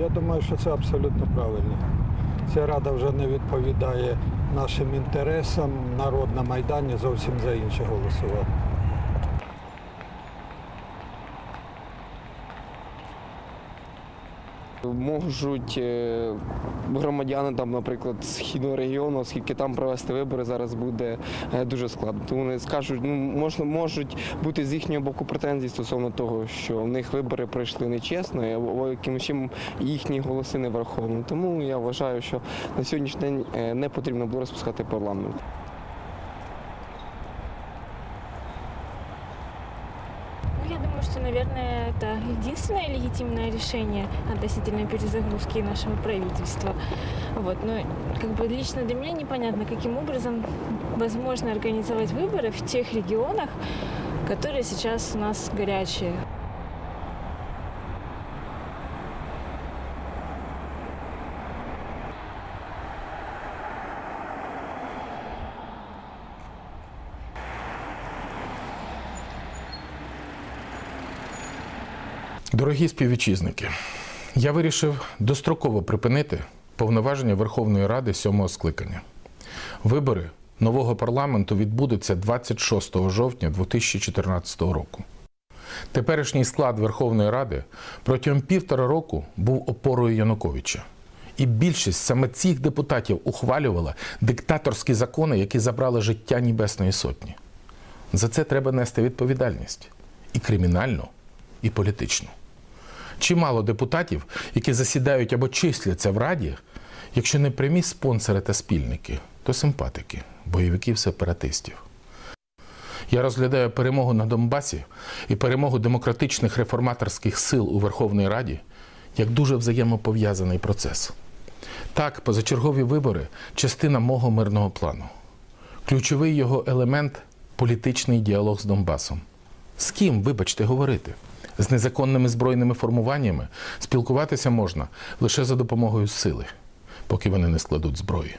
Я думаю, що це абсолютно правильно. Ця рада вже не відповідає нашим інтересам. Народ на Майдані зовсім за інше голосував. Можуть е, громадяни там, наприклад, східного регіону, оскільки там провести вибори зараз буде е, дуже складно. Тому вони скажуть, ну можна можуть бути з їхнього боку претензії стосовно того, що в них вибори пройшли нечесно, або якимось чином їхні голоси не враховані. Тому я вважаю, що на сьогоднішній день е, не потрібно було розпускати парламент. я думаю, что, наверное, это единственное легитимное решение относительно перезагрузки нашего правительства. Вот. Но как бы лично для меня непонятно, каким образом возможно организовать выборы в тех регионах, которые сейчас у нас горячие. Дорогі співвітчизники, я вирішив достроково припинити повноваження Верховної Ради сьомого скликання. Вибори нового парламенту відбудуться 26 жовтня 2014 року. Теперішній склад Верховної Ради протягом півтора року був опорою Януковича. І більшість саме цих депутатів ухвалювала диктаторські закони, які забрали життя Небесної Сотні. За це треба нести відповідальність і кримінальну, і політичну. Чимало депутатів, які засідають або числяться в Раді, якщо не прямі спонсори та спільники, то симпатики, бойовиків сепаратистів. Я розглядаю перемогу на Донбасі і перемогу демократичних реформаторських сил у Верховній Раді як дуже взаємопов'язаний процес. Так, позачергові вибори частина мого мирного плану. Ключовий його елемент політичний діалог з Донбасом. З ким, вибачте, говорити? З незаконними збройними формуваннями спілкуватися можна лише за допомогою сили, поки вони не складуть зброї.